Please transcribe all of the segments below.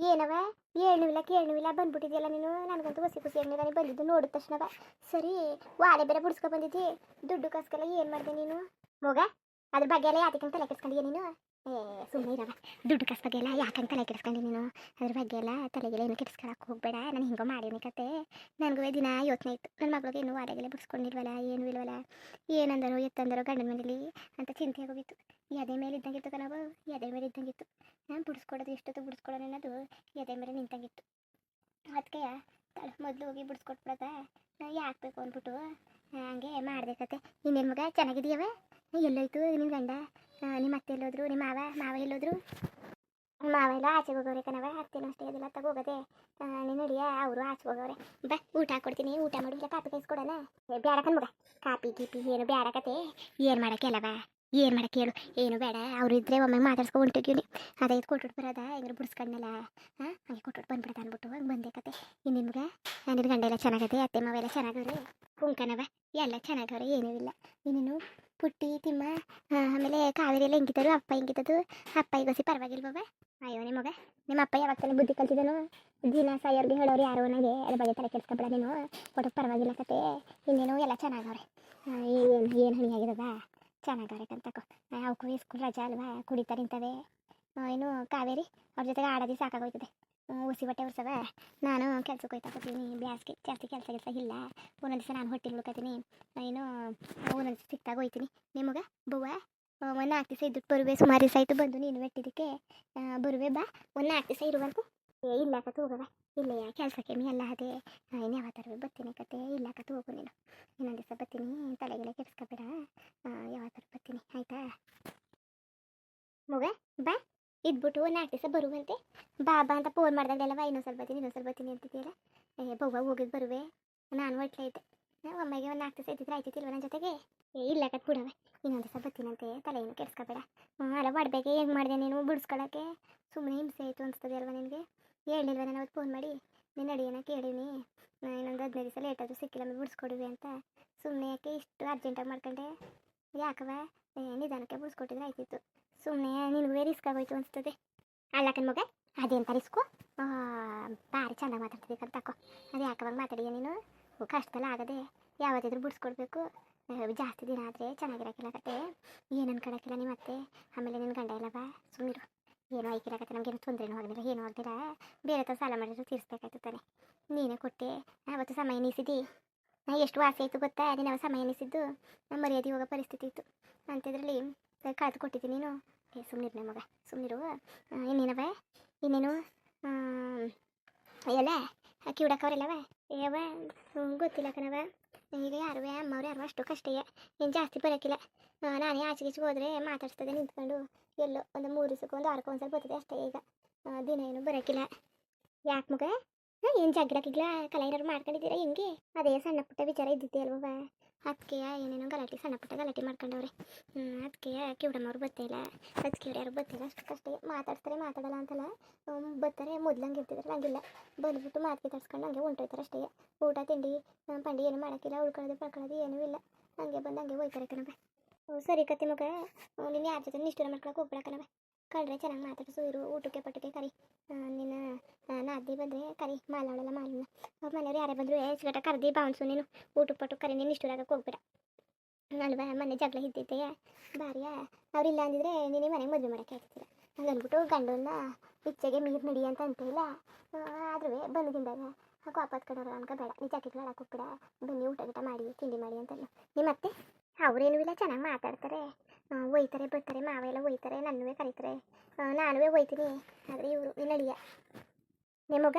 ಏನವ? ಹೇಳುವಿಲ್ಲ ಕೇಳುವಿಲ್ಲ, ಬಂದ್ಬಿಟ್ಟಿದ್ಯಲ್ಲ ನೀನು? ನನಗಂತೂ ಹೊಸಿ ಖುಷಿ ಆಗಿ ನೀನು ಬಂದಿದ್ದು ನೋಡಿದ ತಕ್ಷಣವ. ಸರಿ, ವಾಲೆ ಬೇರೆ ಬಿಡಿಸ್ಕೊ ಬಂದಿದ್ದಿ. ದುಡ್ಡು ಕಾಸ್ಗೆಲ್ಲ ಏನು ಮಾಡಿದೆ ನೀನು? ಮಗ, ಅದ್ರ ಬಗ್ಗೆ ಎಲ್ಲ ಯಾತಕ್ಕಂತ ತಲೆ ಕೆಡ್ಸ್ಕೊಂಡಿಯ ನೀನು? ಏ ಸುಮ್ಮನೆ ಇರವ ದುಡ್ಡು ಕಾಸು ಬಗ್ಗೆ ಎಲ್ಲ ಯಾಕಂತ ತಲೆ ಕೆಡಿಸ್ಕೊಂಡಿ ನೀನು? ಅದ್ರ ಬಗ್ಗೆ ಎಲ್ಲ ತಲೆಗೆಲ್ಲ ಏನು ಕೆಡಿಸ್ಕೊಳಕ್ಕೆ ಹೋಗ್ಬೇಡ. ನಾನು ಹಿಂಗೋ ಮಾಡಿನಿ ಕತೆ. ನನಗೂ ದಿನ ಯೋಚನೆ ಇತ್ತು. ನನ್ನ ಮಗಳಿಗೆ ಇನ್ನೂ ವಾಡೆಗೆಲ್ಲ ಬಿಡಿಸ್ಕೊಂಡಿಲ್ವಲ್ಲ ಏನು ಇಲ್ವಲ್ಲ? ಏನಂದರೋ, ಎತ್ತಂದರೋ ಗಂಡನ ಮನೇಲಿ ಅಂತ ಚಿಂತೆ ಆಗೋಗಿತ್ತು. ಎದೆ ಮೇಲೆ ಇದ್ದಂಗಿತ್ತು ಕಣವ ಎದೆ ಮೇಲೆ ಇದ್ದಂಗಿತ್ತು ನಾನು ಬಿಡಿಸ್ಕೊಡೋದು ಎಷ್ಟೊತ್ತು ಬಿಡಿಸ್ಕೊಡೋಣ ಅನ್ನೋದು ಎದೆ ಮೇಲೆ ನಿಂತಂಗಿತ್ತು ಅದಕ್ಕೆ ಮೊದಲು ಹೋಗಿ ಬಿಡಿಸ್ಕೊಟ್ಬಿಡದ ಯಾಕೆ ಬೇಕು ಅಂದ್ಬಿಟ್ಟು, ಹಂಗೆ ಮಾಡಿದೆ ಕತೆ. ಇನ್ನೇನು ಮಗ ಚೆನ್ನಾಗಿದೆಯವ ಎಲ್ಲೋಯ್ತು ನಿನ್ನ ಗಂಡ? ನಿಮ್ಮ ಅತ್ತೆ ಎಲ್ಲೋದ್ರು ನಿಮ್ಮ ಮಾವ ಮಾವ ಎಲ್ಲೋದ್ರು? ಮಾವ ಎಲ್ಲ ಆಚೆಗೆ ಹೋಗೋರೆ ಕಣವ ಅತ್ತೆನೂ ಅಷ್ಟೇ ಅದೆಲ್ಲ ತಗೋಗದೆ. ನೀನು ಹಿಡಿಯ ಅವರು ಆಚೆ ಹೋಗೋರೆ. ಬಾ ಊಟ ಹಾಕೊಡ್ತೀನಿ ಊಟ ಮಾಡಿ ಇಲ್ಲ ಕಾಪಿ ಕಾಯಿಸ್ಕೊಡೋಣ ಏ, ಬ್ಯಾಡ ಕಣ್ ಮಗ ಕಾಪಿ ಗೀಪಿ ಏನು ಬೇಡ ಕತೆ. ಏನು ಮಾಡಕ್ಕೆ ಅಲ್ಲವ ಏನು ಮಾಡಕ್ಕೆ ಹೇಳು? ಏನು ಬೇಡ ಅವ್ರು ಇದ್ರೆ ಒಮ್ಮೆ ಮಾತಾಡ್ಸ್ಕೊ ಹೊಂಟಿದ್ದೀನಿ ಅದೇ ಇದು ಕೊಟ್ಬಿಟ್ಟು ಬರೋದ ಹೆಂಗ್ರು ಬಿಡಿಸ್ಕೊಂಡಲ್ಲ ಹಾಂ ಹಂಗೆ ಕೊಟ್ಬಿಟ್ಟು ಬಂದ್ಬಿಡ್ತ ಅಂದ್ಬಿಟ್ಟು ಹಂಗೆ ಬಂದೆ ಕತೆ. ಇನ್ನು ನಿಮ್ಗೆ ನಿನ್ನ ಗಂಡ ಎಲ್ಲ ಚೆನ್ನಾಗದೆ ಅತ್ತೆ ಮಾವೆಲ್ಲ ಚೆನ್ನಾಗವ್ರೆ? ಕುಂಕನವ ಎಲ್ಲ ಚೆನ್ನಾಗವ್ರೆ ಏನೂ ಇಲ್ಲ. ಇನ್ನೇನು? ಪುಟ್ಟಿ, ತಿಮ್ಮ ಆಮೇಲೆ ಕಾವೇರಿ ಎಲ್ಲ ಹೆಂಗಿದ್ದರು? ಅಪ್ಪ ಹೆಂಗಿದ್ದದು? ಅಪ್ಪ ಈಗೋಸಿ ಪರವಾಗಿಲ್ವವ ಅಯ್ಯೋ ನಿಮ್ಮ ಮಗ ನಿಮ್ಮ ಅಪ್ಪ ಯಾವಾಗ ತಾನೆ ಬುದ್ಧಿ ಕಲ್ತಿದ್ದನು? ದಿನ ಸಾಯೋರ್ಗೆ ಹೇಳೋರು ಯಾರು ನನಗೆ, ಅದ್ರ ಬಗ್ಗೆ ತಲೆ ಕೆಡ್ಸ್ಕೊಬೇಡ ನೀನು. ಒಟ್ಟು ಪರವಾಗಿಲ್ಲ ಕತೆ. ಇನ್ನೇನು ಎಲ್ಲ ಚೆನ್ನಾಗವ್ರೆ. ಏನು ಏನು ಹಣಿ ಆಗಿರೋದ ಚೆನ್ನಾಗವ್ರೆ ಕಂತಕೋ ಅವಕ್ಕೂ ಸ್ಕೂಲ್ ರಜಾ ಅಲ್ವಾ? ಕುಡಿತಾರೆ ನಿಂತವೆ. ಏನು ಕಾವೇರಿ, ಅವ್ರ ಜೊತೆಗೆ ಆಡೋದಿ ಸಾಕಾಗೋಯ್ತದೆ. ಹ್ಮ್, ಉಸಿ ಬಟ್ಟೆ ಉರ್ಸವ ನಾನು ಕೆಲ್ಸಕ್ಕೆ ಹೋಗ್ತಾ ಕೂತೀನಿ ಬ್ಯಾಸ್ಗೆ ಜಾಸ್ತಿ ಕೆಲಸ ಕೆಲಸ ಇಲ್ಲ. ಒಂದೊಂದು ದಿವಸ ನಾನು ಹೊಟ್ಟೆ ಉಳ್ಕೊತೀನಿ ಏನು ಒಂದೊಂದು ದಿವಸ ಸಿಕ್ತಾಗ ಹೋಯ್ತೀನಿ. ನಿಮಗೆ? ಬವ್ವ? ಒಂದು ನಾಲ್ಕು ದಿವಸ ಇದ್ದು ಬರುವೆ ಸುಮಾರು ದಿವಸ ಆಯಿತು ಬಂದು ನೀನು ಬೆಟ್ಟಿದ್ದಕ್ಕೆ ಬರುವೆ ಬಾ. ಒಂದು ನಾಲ್ಕು ದಿವಸ ಇರುವಂತೆ. ಏ ಇಲ್ಲ ಕತ್ತು ಹೋಗವ ಇಲ್ಲ ಕೆಲಸಕ್ಕೆ ಮೀ ಎಲ್ಲ ಅದೇ. ಇನ್ನು ಯಾವತ್ತಾರು ಬರ್ತೀನಿ ಕತೆ ಇಲ್ಲ ಕತ್ತು ಹೋಗು ನೀನು. ಇನ್ನೊಂದು ದಿವಸ ಬರ್ತೀನಿ. ತಲೆಗೆಲ್ಲ ಕೆಡ್ಸ್ಕೊಬೇಡ. ಯಾವತ್ತಾರು ಬರ್ತೀನಿ. ಆಯಿತಾ? ಇದ್ಬಿಟ್ಟು ನಾಲ್ಕು ದಿವಸ ಬರುವಂತೆ. ಬಾಬಾ ಅಂತ ಫೋನ್ ಮಾಡ್ದಾಗಲೆಲ್ಲ ಇನ್ನೊಂದ್ಸಲ ಬರ್ತೀನಿ ಇನ್ನೊಂದ್ಸಲ ಬರ್ತೀನಿ ಅಂತಿದ್ದೀಯಲ್ಲ ಏ, ಬವ್ವ ಹೋಗಿದ್ದು ಬರುವೆ. ನಾನು ಹೊಟ್ಲೆ ಇದ್ದೆ. ಒಮ್ಮೆಗೆ ಒಂದು ನಾಲ್ಕು ದಿವಸ ಇದ್ದಿದ್ರೆ ಆಯ್ತಿಲ್ವ ನನ್ನ ಜೊತೆಗೆ? ಏ, ಇಲ್ಲ ಕತ್ ಬಿಡವೆ ಇನ್ನೊಂದು ದಿವಸ ಬರ್ತೀನಂತೆ. ತಲೆಯನ್ನು ಕೆಡ್ಸ್ಕೊಬೇಡ. ಹ್ಞೂ ಅಲ್ಲ, ಮಾಡ್ಬೇಕೆ? ಹೆಂಗೆ ಮಾಡಿದೆ ನೀನು? ಬಿಡಿಸ್ಕೊಳಕ್ಕೆ? ಸುಮ್ಮನೆ ಹಿಂಸೆ ಆಯಿತು ಅನಿಸ್ತದೆ ಅಲ್ವಾ ನಿನಗೆ? ಹೇಳಿಲ್ವ ನಾನು ಅವತ್ತು ಫೋನ್ ಮಾಡಿ? ನೀನು ಅಡಿಗೆನ ಕೇಳೀನಿ ಇನ್ನೊಂದು ಹದಿನೈದು ದಿವಸ ಲೇಟ್ ಆದರೂ ಸಿಕ್ಕಿಲ್ಲ ಆಮೇಲೆ ಬಿಡಿಸ್ಕೊಡುವೆ ಅಂತ. ಸುಮ್ಮನೆ ಯಾಕೆ ಇಷ್ಟು ಅರ್ಜೆಂಟಾಗಿ ಮಾಡ್ಕೊಂಡೆ? ಯಾಕವ ನಿಧಾನಕ್ಕೆ ಬಿಡಿಸ್ಕೊಟ್ಟಿದ್ರೆ ಆಯ್ತಿತ್ತು. ಸುಮ್ಮನೆ ನಿನಗೆ ರಿಸ್ಕ್ ಆಗೋಯ್ತು ಅನಿಸ್ತದೆ. ಅಲ್ಲ ಕಣ್ ಮಗ ಅದೇಂತ ರಿಸ್ಕು ಭಾರಿ ಚೆಂದ ಮಾತಾಡ್ತಿದ್ದೆ ಕಣ್ ತಕೋ. ಅದು ಯಾಕವಾಗ ಮಾತಾಡಿಯ ನೀನು? ಕಷ್ಟದಲ್ಲ ಆಗದೆ ಯಾವತ್ತಿದ್ರು ಬಿಡಿಸ್ಕೊಡ್ಬೇಕು. ಜಾಸ್ತಿ ದಿನ ಆದರೆ ಚೆನ್ನಾಗಿರೋಕ್ಕಿಲ್ಲ ಕತೆ. ಏನು ಅನ್ಕೊಳಕ್ಕಿಲ್ಲ ನಿಮ್ಮ ಮತ್ತೆ? ಆಮೇಲೆ ನಿನ್ನ ಗಂಡ ಇಲ್ಲ ಬಾ ಸುಮ್ಮನಿರು ಏನೋ ಐಕಿರಕತ್ತೆ ನಮಗೇನು ತೊಂದರೆನೂ ಆಗಲಿಲ್ಲ, ಏನೂ ಆಗಲಿಲ್ಲ. ಬೇರೆ ಥರ ಸಾಲ ಮಾಡಿದ್ರು ತೀರಿಸ್ಬೇಕಾಯ್ತು ತಾನೆ. ನೀನೇ ಕೊಟ್ಟೆ, ಅವತ್ತು ಸಮಯ ನಿಸಿದಿ. ಎಷ್ಟು ವಾಸಿ ಆಯಿತು ಗೊತ್ತಾ? ನೀನು ಸಮಯ ಎನಿಸಿದ್ದು ನಮ್ಮ ಮರ್ಯಾದೆ ಹೋಗೋ ಪರಿಸ್ಥಿತಿ ಇತ್ತು. ಅಂಥದ್ರಲ್ಲಿ ಕಳೆದು ಕೊಟ್ಟಿದ್ದೀನಿ ನೀನು. ಏ ಸುಮ್ಮನಿರ್ನೆ ಮಗ ಸುಮ್ಮನಿರು ಇನ್ನೇನವ ಇನ್ನೇನು? ಎಲ್ಲ ಕಿವಿಡಕ್ಕವ್ರೆಲ್ಲವ ಏವ ಸುಮ್ ಗೊತ್ತಿಲ್ಲ ಕಣವ ಈಗ ಯಾರು ಅಮ್ಮವ್ರು ಯಾರು ಅಷ್ಟು ಕಷ್ಟಯ್ಯ ಏನು ಜಾಸ್ತಿ ಬರೋಕ್ಕಿಲ್ಲ ನಾನೇ ಆಚೆ ಈಚೆಗೆ ಹೋದರೆ ಮಾತಾಡ್ಸ್ತದೆ ನಿಂತ್ಕೊಂಡು. ಎಲ್ಲೋ, ಒಂದು ಮೂರು ದಿವಸಕ್ಕೆ ಒಂದು ವಾರಕ್ಕೆ ಒಂದ್ಸಲ ಬರ್ತದೆ ಅಷ್ಟೇ ಈಗ. ದಿನ ಏನು ಬರೋಕ್ಕಿಲ್ಲ ಯಾಕೆ ಮಗ? ಏನು ಜಗ್ಲ ಗಿಗ್ಲ ಕಲ ಏನಾರು ಮಾಡ್ಕೊಂಡಿದ್ದೀರಾ ಹೆಂಗೆ? ಅದೇ ಸಣ್ಣ ಪುಟ್ಟ ವಿಚಾರ ಇದ್ದಿದ್ದೆ ಅಲ್ವವ ಅದಕ್ಕೆ ಏನೇನೋ ಗಲಾಟೆ, ಸಣ್ಣ ಪುಟ್ಟ ಗಲಾಟೆ ಮಾಡ್ಕೊಂಡವ್ರೆ. ಹ್ಞೂ ಅದಕ್ಕೆ ಕಿವಡಮ್ಮವ್ರು ಬರ್ತಾಯಿಲ್ಲ ಅದಕ್ಕೆ ಯಾರು ಬರ್ತಿಲ್ಲ ಅಷ್ಟು ಕಷ್ಟ. ಮಾತಾಡ್ತಾರೆ ಮಾತಾಡಲ್ಲ ಅಂತಲ್ಲ. ಬರ್ತಾರೆ ಮೊದ್ಲಂಗೆ ಇರ್ತಿದ್ರೆ. ಹಂಗಿಲ್ಲ. ಬಂದ್ಬಿಟ್ಟು ಮಾತಿಗೆ ತಡ್ಸ್ಕೊಂಡು ಹಂಗೆ ಹೊಂಟೋಯ್ತಾರೆ ಅಷ್ಟೇ. ಊಟ, ತಿಂಡಿ ಪಂಡಿ ಏನು ಮಾಡೋಕ್ಕಿಲ್ಲ. ಉಳ್ಕೊಳ್ಳೋದು, ಪಳ್ಕೊಳ್ಳೋದು ಏನೂ ಇಲ್ಲ. ಹಂಗೆ ಬಂದು ಹಂಗೆ ಹೋಯ್ತಾರೆ ಕಣವ ಸರಿ ಕತ್ತಿ ಮಗ. ನೀನು ಯಾರ ಜೊತೆ ನಿಷ್ಠೂರ ಮಾಡ್ಕೊಳಕ್ಕೆ ಹೋಗ್ಬೇಡ ಕಂಡ್ರೆ ಚೆನ್ನಾಗಿ ಮಾತಾಡಿಸು ಇರು ಊಟಕ್ಕೆ ಪಟ್ಟಕ್ಕೆ ಕರಿ. ನೀನು ನಿನ್ನ ನಾದಿ ಬಂದರೆ ಕರಿ ಮಾಲಾಡಲ್ಲ ಮಾಲಿನ. ಅವ್ರ ಮನೆಯವ್ರು ಯಾರೇ ಬಂದರೂ ಹೆಚ್ಚುಗಟ್ಟ ಕರ್ದಿ ಬಾವನ್ಸು ನೀನು. ಊಟಕ್ಕೆ ಪಟ್ಟು ಕರಿ, ನೀನು ನಿಷ್ಠುರಾಗಕ್ಕೆ ಹೋಗ್ಬೇಡ. ಅಲ್ವಾ, ಮನೆ ಜಗಳ ಇದ್ದಿದ್ದೆ. ಭಾರಿಯ ಅವ್ರಿಲ್ಲ ಅಂದಿದ್ರೆ ನೀನು ಮನೆಗೆ ಮದುವೆ ಮಾಡೋಕ್ಕೆ ಆಗ್ತಿಲ್ಲ ಹಂಗಂದ್ಬಿಟ್ಟು ಗಂಡನ್ನ ಇಚ್ಛೆಗೆ ಮೀರು ನಡಿ ಅಂತ ಅಂತಿಲ್ಲ ಆದ್ರೂ ಬಂದ್ಗಿಂದಾಗ ಕೋಪತ್ ಕಡೋರು ಅನ್ಕೋ ಬೇಡ. ನೀ ಜಾಕೆಟ್ ಹಾಕಿ ಹೋಗ್ಬೇಡ. ಬನ್ನಿ, ಊಟ ಗೀಟ ಮಾಡಿ, ತಿಂಡಿ ಮಾಡಿ ಅಂತ ನಿಮ್ಮ ಅತ್ತೆ ಅವ್ರೇನು ಇಲ್ಲ, ಚೆನ್ನಾಗಿ ಮಾತಾಡ್ತಾರೆ. ಒಯ್ತಾರೆ ಬರ್ತಾರೆ ಮಾವ ಎಲ್ಲ ಒಯ್ತಾರೆ ನನ್ನೂ ಕರೀತಾರೆ. ನಾನು ನಾನುವೇ ಒಯ್ತೀನಿ ಆದರೆ ಇವರು ಅಳಿಯ ನಿಮಗ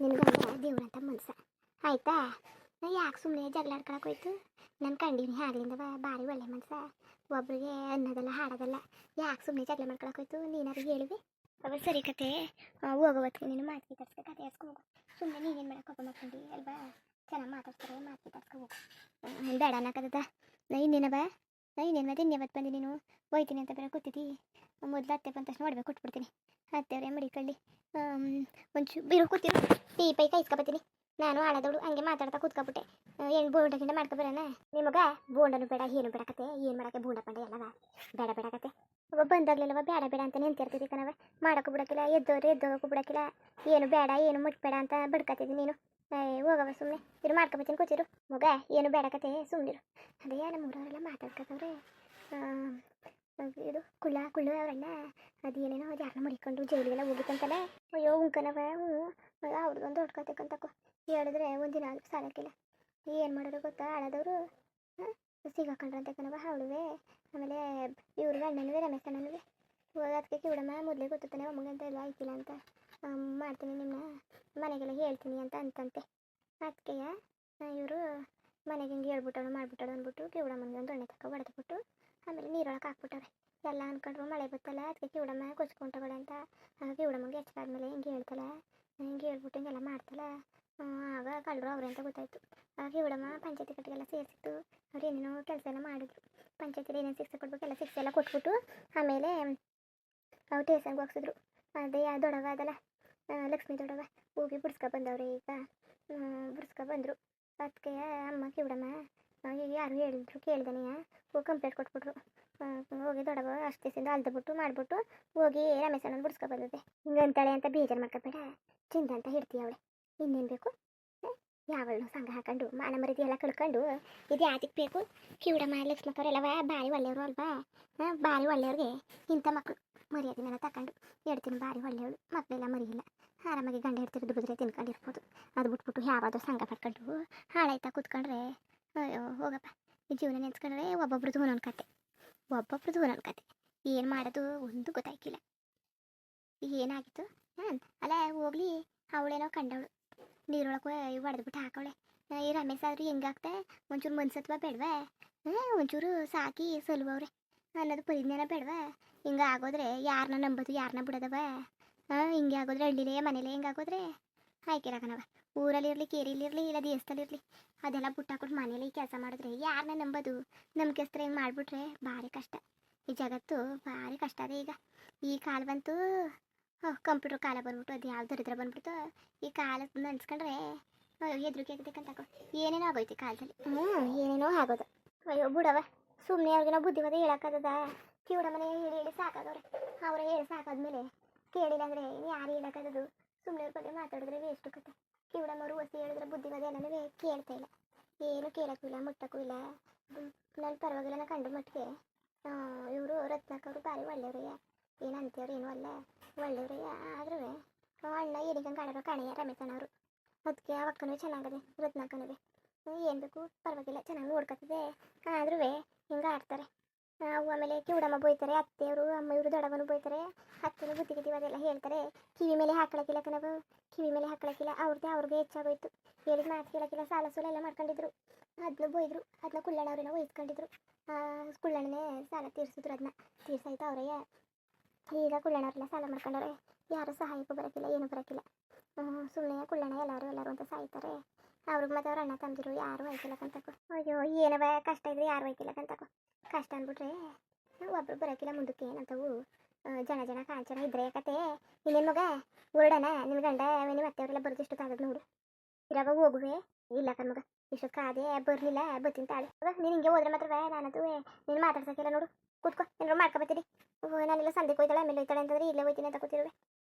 ನಿನಗಂತ ದೇವ್ರಂತ ಮನ್ಸ. ಆಯ್ತಾ? ಯಾಕೆ ಸುಮ್ಮನೆ ಜಗಳ ಆಡ್ಕೊಳಕ್ ಹೋಯ್ತು? ನನ್ನ ಕಂಡೀನಿ ಆಗ್ಲಿಂದ ಭಾರಿ ಒಳ್ಳೆ ಮನ್ಸ. ಒಬ್ರಿಗೆ ಅನ್ನೋದಲ್ಲ ಹಾಡೋದಲ್ಲ. ಯಾಕೆ ಸುಮ್ಮನೆ ಜಗಳ ಮಾಡ್ಕೊಳಕ್ಕೆ ಹೋಯ್ತು? ನೀನಾರು ಹೇಳಿವೆ. ಅವ ಸರಿ ಕತೆ. ಹೋಗೋ ಹೊತ್ತಿಗೆ ನೀನು ಮಾತಿಗೆ ತರ್ಸ್ಕೊ, ಕತೆ ಹೋಗು. ಸುಮ್ಮನೆ ನೀನೇನು ಮಾಡಕ್ಕೆ ಹೋಗೋ ಮಾಡ್ಕೊಂಡು ಅಲ್ವಾ? ಚೆನ್ನಾಗಿ ಮಾತಾಡ್ತಾರೆ, ಮಾತಿಗೆ ತರ್ಸ್ಕೊ ಹೋಗು. ಬೇಡ ಅನ್ನಕದ ನಾ ಇನ್ನೇನವ ನಾ ಇನ್ನೇನು ಮತ್ತೆ ಇನ್ನೇವತ್ತು ಬಂದು ನೀನು? ಹೋಯ್ತೀನಿ ಅಂತ ಬೇರೆ ಕೂತಿದ್ದಿ. ಮೊದಲು ಅತ್ತೆ ಬಂದ ತಕ್ಷಣ ಒಡವೆ ಕೊಟ್ಬಿಡ್ತೀನಿ. ಮಡಿ ಮಡಿಕಳ್ಳಿ ಒಂಚೂರು ಬೀರು ಕೂತಿರು. ಟೀ, ಪೈ ಕಾಯಿಸ್ಕೊಬತ್ತೀನಿ ನಾನು ಆಳದವಳು, ಹಂಗೆ ಮಾತಾಡ್ತಾ ಕೂತ್ಕೊಬಿಟ್ಟೆ. ಏನು ಬೋಂಡ ಗಿಂಡ ಮಾಡ್ಕೊಬರೋಣ ನಿಮಗ ಬೋಂಡನು ಬೇಡ, ಏನು ಬೇಡ ಕತೆ. ಏನು ಮಾಡೋಕ್ಕೆ ಬೋಂಡ ಪಂಡ ಎಲ್ಲವ? ಬೇಡ ಬೇಡ ಕತೆ. ಅವ ಬಂದಾಗ್ಲಿಲ್ಲವ, ಬೇಡ ಬೇಡ ಅಂತ ನಿಂತಿರ್ತಿದ್ದಿ ಕಣವ ಮಾಡೋಕ್ಕೂ ಬಿಡೋಕ್ಕಿಲ್ಲ, ಎದ್ದೋರು, ಎದ್ದೋಗಕ್ಕೂ ಬಿಡೋಕ್ಕಿಲ್ಲ. ಏನು ಬೇಡ, ಏನು ಮುಟ್ಬೇಡ ಅಂತ ಬಿಡ್ಕತ್ತಿದ್ದಿ ನೀನು. ಏ ಹೋಗವ ಸುಮ್ಮನೆ ಇದು ಮಾಡ್ಕೊಬತ್ತೀನಿ ಕೂತಿರು. ಮಗ, ಏನು ಬೇಡ ಕತೆ ಸುಮ್ಮನಿರು ಅದೇ ನಮ್ಮ ಊರವರೆಲ್ಲ ಮಾತಾಡ್ಕೊತವ್ರೆ ಇದು ಕುಳ್ಳ ಕುಳ್ಳು ಅವರೆಲ್ಲ ಏನೇನೋ ಅದು ಯಾರನ್ನ ಮಡಿಕೊಂಡು ಜೈಲಿಗೆಲ್ಲ ಹೋಗಿತ್ತಂತಲ್ಲ ಅಯ್ಯೋ ಉಂಕನವ ಹ್ಞೂ. ಅವ್ರದ್ದೊಂದು ದೊಡ್ಡ ಕತೆ ಕಂತಕೋ. ಹೇಳಿದ್ರೆ ಒಂದಿನ ಆದರೂ ಸಾಲಕ್ಕಿಲ್ಲ. ಏನು ಮಾಡೋದು ಗೊತ್ತಾ? ಹಳದವರು ಸಿಗಾಕೊಂಡ್ರಂತೆ ಕಣವ ಅವಳುವೆ. ಆಮೇಲೆ ಇವ್ರಿಗೆ ಅಣ್ಣನವೇ ರಮೇಶ್ ಅಣ್ಣನುವೆ ಅದಕ್ಕೆ ಕಿವಿಡಮ್ಮ ಮೊದಲೇ ಗೊತ್ತಾನೆ ಒಮ್ಮಗಂತ ಎಲ್ಲ ಆಯ್ತಿಲ್ಲ ಅಂತ. ಮಾಡ್ತೀನಿ ನಿಮ್ಮನ್ನ ಮನೆಗೆಲ್ಲ ಹೇಳ್ತೀನಿ ಅಂತ ಅಂತಂತೆ. ಅದಕ್ಕೆ ಇವರು ಮನೆಗೆ ಹಿಂಗೆ ಹೇಳ್ಬಿಟ್ಟವ್ರು ಮಾಡಿಬಿಟ್ಟಳು ಅಂದ್ಬಿಟ್ಟು ಕಿವುಡಮ್ಮನಿಗೆ ಒಂದು ಎಣ್ಣೆ ತಕ್ಕ ಹೊಡೆದ್ಬಿಟ್ಟು ಆಮೇಲೆ ನೀರೊಳಗೆ ಹಾಕ್ಬಿಟ್ಟವ್ರೆ. ಎಲ್ಲ ಅಂದ್ಕೊಂಡ್ರು ಮಳೆ ಬತ್ತಲ್ಲ ಅದಕ್ಕೆ ಕಿವಡಮ್ಮ ಕೊಚ್ಕೊಂಡವಳೆ ಅಂತ. ಕಿವುಡಮ್ಮಗೆ ಹೆಚ್ಚಾದ್ಮೇಲೆ ಹಿಂಗೆ ಹೇಳ್ತಲ್ಲ ಹಿಂಗೆ ಹೇಳ್ಬಿಟ್ಟು ಹಿಂಗೆಲ್ಲ ಮಾಡ್ತಲ್ಲ. ಆಗ ಕಳ್ಳರು ಅವ್ರೆ ಅಂತ ಗೊತ್ತಾಯ್ತು. ಆಗ ಕಿವಿಡಮ್ಮ ಪಂಚಾಯತಿ ಕಟ್ಟಿಗೆಲ್ಲ ಸೇರಿಸಿತ್ತು. ಅವ್ರು ಏನೇನೋ ಕೆಲಸ ಎಲ್ಲ ಮಾಡಿದ್ರು. ಪಂಚಾಯತಿಲಿ ಏನೇನು ಶಿಕ್ಷೆ ಕೊಡ್ಬೇಕು ಎಲ್ಲ ಶಿಕ್ಷೆ ಎಲ್ಲ ಕೊಟ್ಬಿಟ್ಟು ಆಮೇಲೆ ಅವ್ರು ಟೇಷನ್ಗೆ ಹೋಗ್ಸಿದ್ರು. ಅದೇ ಆ ದೊಡವ ಅದಲ್ಲ ಆ, ಲಕ್ಷ್ಮಿ ದೊಡವ ಹೋಗಿ ಬಿಡ್ಸ್ಕೊ ಬಂದವ್ರೆ ಈಗ. ಬಿಡ್ಸ್ಕೊ ಬಂದರು. ಅದಕ್ಕೆ ಅಮ್ಮ ಕಿವಿಡಮ್ಮ ಈಗ ಯಾರು ಹೇಳಿದ್ರು ಕೇಳ್ದನೆಯ ಹೋಗಿ ಕಂಪ್ಲೇಂಟ್ ಕೊಟ್ಬಿಟ್ರು. ಹೋಗಿ ದೊಡವ ಅಷ್ಟು ದಿವಸದಿಂದ ಅಲ್ದ್ಬಿಟ್ಟು ಮಾಡಿಬಿಟ್ಟು ಹೋಗಿ ರಮೇಶ್ ಅನ್ನೋದು ಬಿಡ್ಸ್ಕೊ ಬಂದಿದ್ದೆ. ಹಿಂಗಂತಾಳೆ ಅಂತ ಬೇಜಾರು ಮಾಡ್ಕೊಬೇಡ. ಚಿಂದ ಅಂತ ಹಿಡ್ತೀಯ ಅವಳೆ. ಇನ್ನೇನು ಬೇಕು? ಯಾವಳು ಸಂಘ ಹಾಕೊಂಡು ಮಾನ ಮರಿದಿ ಎಲ್ಲ ಕಳ್ಕೊಂಡು ಇದು ಯಾತಿಗೆ ಬೇಕು? ಕಿವಿಡಮ್ಮ ಲಕ್ಷ್ಮಕ್ಕವರೆಲ್ಲವ ಭಾರಿ ಒಳ್ಳೆಯವರು ಅಲ್ವಾ? ಹಾಂ ಭಾರಿ ಒಳ್ಳೆಯವ್ರಿಗೆ ಇಂಥ ಮಕ್ಕಳು ಮರ್ಯಾದೆನೆಲ್ಲ ತಗೊಂಡು ಹೇಳ್ತೀನಿ, ಭಾರಿ ಒಳ್ಳೆಯವಳು ಮಕ್ಕಳೆಲ್ಲ ಮರಿಯಿಲ್ಲ. ಆರಾಮಾಗಿ ಗಂಡ ಇರ್ತಿರೋ ದುಡಿದ್ರೆ ತಿನ್ಕೊಂಡಿರ್ಬೋದು. ಅದು ಬಿಟ್ಬಿಟ್ಟು ಯಾವಾದೋ ಸಂಘ ಪಡ್ಕೊಂಡು ಹಾಳಾಯ್ತಾ ಕೂತ್ಕೊಂಡ್ರೆ, ಅಯ್ಯೋ, ಹೋಗಪ್ಪ. ಈ ಜೀವನ ನೆನ್ಸ್ಕೊಂಡ್ರೆ ಒಬ್ಬೊಬ್ರದ್ದು ಒಂದೊಂದು ಕತೆ. ಒಬ್ಬೊಬ್ರದ್ದು ಒಂದೊಂದು ಕತೆ. ಏನು ಮಾಡೋದು ಒಂದು ಗೊತ್ತಾಯ್ಕಿಲ್ಲ ಏನಾಗಿತ್ತು? ಹಾಂ ಅಲ್ಲ, ಹೋಗ್ಲಿ. ಅವಳೇನೋ ಕಂಡವಳು. ನೀರೊಳಗೆ ಹೊಡೆದ್ಬಿಟ್ಟು ಹಾಕವಳೆ. ಈ ರಮೇಶ್ ಆದರೂ ಹೆಂಗಾಗ್ತೆ ಒಂಚೂರು ಮನ್ಸತ್ವ ಬೇಡವಾ? ಒಂಚೂರು ಸಾಕಿ ಸಲುವವ್ರೆ ಅನ್ನೋದು ಪರಿಜ್ಞಾನ ಬೇಡವಾ? ಹಿಂಗೆ ಆಗೋದ್ರೆ ಯಾರನ್ನ ನಂಬೋದು ಯಾರನ್ನ ಬಿಡೋದವ? ಹಾಂ ಹಿಂಗೆ ಆಗೋದ್ರೆ ಹಳ್ಳಿಲೇ ಮನೇಲೇ ಹಿಂಗೆ ಆಗೋದ್ರೆ? ಆಯ್ಕೆರಾಗನವ ಊರಲ್ಲಿರಲಿ ಕೇರಿಲಿರಲಿ ಇಲ್ಲ ದೇಶದಲ್ಲಿರಲಿ ಅದೆಲ್ಲ ಬುಟ್ಟಾಕೊಟ್ಟು ಮನೇಲಿ ಕೆಲಸ ಮಾಡಿದ್ರೆ ಯಾರನ್ನ ನಂಬೋದು? ನಂಬಿಕೆಸ್ತ್ರ ಹಿಂಗೆ ಮಾಡಿಬಿಟ್ರೆ ಭಾರಿ ಕಷ್ಟ. ಈ ಜಗತ್ತು ಭಾರಿ ಕಷ್ಟ ಅದೇ ಈಗ. ಈ ಕಾಲ ಬಂತು ಕಂಪ್ಯೂಟರ್ ಕಾಲ ಬಂದ್ಬಿಟ್ಟು, ಅದು ಯಾವ ದರಿದ್ರ ಬಂದ್ಬಿಡ್ತು? ಈ ಕಾಲ ನೆನ್ಸ್ಕೊಂಡ್ರೆ ಹೆದ್ರಿಕೆ ಆಗಬೇಕಂತ ಏನೇನೋ ಆಗೋಯ್ತು ಕಾಲದಲ್ಲಿ. ಹ್ಞೂ ಏನೇನೋ ಆಗೋದು. ಅಯ್ಯೋ, ಬಿಡವ ಸುಮ್ಮನೆ ನಾವು ಬುದ್ಧಿವಾದ ಹೇಳಕ್ಕದ ಕಿವಿಡ ಮನೆ ಹೇಳಿ ಹೇಳಿ ಸಾಕಾಗವ್ರೆ ಅವ್ರು ಹೇಳಿ ಸಾಕಾದ್ಮೇಲೆ ಕೇಳಿಲ್ಲ ಅಂದರೆ ಯಾರು ಹೇಳಕ್ಕದದು ಸುಮ್ಮನೆ ಅವ್ರ ಬಗ್ಗೆ ಮಾತಾಡಿದ್ರೆ ವೇಸ್ಟ್ ಕತೆ ಕಿವಿಡಮ್ಮರು ಒಸಿ ಹೇಳಿದ್ರೆ ಬುದ್ಧಿವಾದ ಎಲ್ಲನೂ ಕೇಳ್ತಾ ಇಲ್ಲ. ಏನು ಕೇಳಕ್ಕೂ ಇಲ್ಲ, ಮುಟ್ಟಕ್ಕೂ ಇಲ್ಲ. ನನ್ನ ಪರವಾಗಿಲ್ಲ, ನಾನು ಕಂಡು ಮಟ್ಟಿಗೆ. ಇವರು ರತ್ನಕ್ಕವರು ಭಾರಿ ಒಳ್ಳೆಯವ್ರಯ್ಯ ಏನು ಅಂತೀವ್ರು ಏನು ಅಲ್ಲ. ಒಳ್ಳೆಯವ್ರಯ್ಯ ಆದ್ರೂ ಅಣ್ಣ ಏನಿಗಂಗೆ ಕಾಣೋ ಕಾಣೆಯ ರಮೇಶ್ ಅಣ್ಣವರು ಅದಕ್ಕೆ ಅವಕ್ಕನೂ ಚೆನ್ನಾಗದೆ ರತ್ನಾಕನವೇ ಏನು ಬೇಕು? ಪರವಾಗಿಲ್ಲ, ಚೆನ್ನಾಗಿ ನೋಡ್ಕೊತಿದೆ ಆದ್ರೂ ಹಿಂಗೆ ಆಡ್ತಾರೆ. ಆಮೇಲೆ ಕಿವುಡಮ್ಮ ಬೈತಾರೆ ಅತ್ತೆಯವರು ಅಮ್ಮ ಇವರು ದೊಡ್ಡವನು ಬೈತಾರೆ ಅತ್ತೆನೂ ಬುದ್ಧಿ ಗಿದ್ದಿ ಅದೆಲ್ಲ ಹೇಳ್ತಾರೆ. ಕಿವಿ ಮೇಲೆ ಹಾಕೊಳಕ್ಕಿಲ್ಲ ಕಣವು, ಕಿವಿ ಮೇಲೆ ಹಾಕೊಳಕ್ಕಿಲ್ಲ, ಅವ್ರದ್ದೇ ಅವ್ರಿಗೆ ಹೆಚ್ಚಾಗೋಯ್ತು. ಹೇಳಿದ ಮಾತು ಕೇಳಕ್ಕಿಲ್ಲ, ಸಾಲ ಸೂಲ ಎಲ್ಲ ಮಾಡ್ಕೊಂಡಿದ್ರು. ಅದನ್ನ ಬೈದ್ರು ಅದನ್ನ ಕುಳ್ಳಣ್ಣವ್ರನ್ನ ವಹಿಸ್ಕೊಂಡಿದ್ರು ಕುಳ್ಳಣ್ಣನೇ ಸಾಲ ತೀರಿಸಿದ್ರು ಅದನ್ನ ತೀರ್ಸಾಯ್ತು ಅವರೇ ಈಗ ಕುಳ್ಳಣ್ಣವ್ರೆಲ್ಲ ಸಾಲ ಮಾಡ್ಕೊಂಡವ್ರೆ. ಯಾರು ಸಹಾಯಕ್ಕೂ ಬರೋಕ್ಕಿಲ್ಲ, ಏನೂ ಬರೋಕ್ಕಿಲ್ಲ. ಸುಮ್ಮನೆ ಕುಳ್ಳಣ್ಣ ಎಲ್ಲರೂ ಎಲ್ಲರೂ ಅಂತ ಸಾಯ್ತಾರೆ. ಅವ್ರಿಗೆ ಮತ್ತೆ ಅವ್ರ ಅಣ್ಣ ತಂದಿರು, ಯಾರು ಒಯ್ಕಿಲ್ಲಕಂತಕೋ ಅಯ್ಯೋ, ಏನವ, ಕಷ್ಟ ಇದ್ರೆ ಯಾರು ಒಯ್ಕಿಲ್ಲಕಂತಕೋ ಕಷ್ಟ ಅಂದ್ಬಿಟ್ರೆ ಒಬ್ರು ಬರೋಕಿಲ್ಲ ಮುಂದಕ್ಕೆ ಏನಂತವು. ಜನ ಜನ ಕಾಂಚನ ಇದ್ರೆ ಕತೆ. ಇನ್ನೇನು ಮಗ ಹೊರಡಣ ನಿನ್ನ ಗಂಡ ನಿಮ್ಮ ಅತ್ತೆಯವರೆಲ್ಲ ಬರ್ದಿಷ್ಟು ಕಾಗದ ನೋಡು. ಇರಾಗ ಹೋಗುವೆ. ಇಲ್ಲ ಕಣ್ಮಗ ಇಷ್ಟು ಕಾದೆ ಬರಲಿಲ್ಲ, ಬರ್ತೀನಿ ತಾಳೆ. ನೀನು ಹಿಂಗೆ ಹೋದ್ರೆ ಮಾತ್ರ ನಾನದು ನೀನು ಮಾತಾಡ್ಸಕ್ಕಿಲ್ಲ ನೋಡು. ಕೂತ್ಕೋ ಏನಾರು ಮಾಡ್ಕೊಬತ್ತೀರಿ ನಾನೆಲ್ಲ ಸಂಧೆ ಹೋಯ್ತಾಳೆ, ಆಮೇಲೆ ಹೋಯ್ತಾಳೆ ಅಂತಂದ್ರೆ ಇಲ್ಲೇ ಹೋಯ್ತೀನಿ ಅಂತ ಕೂತಿರುವೆ.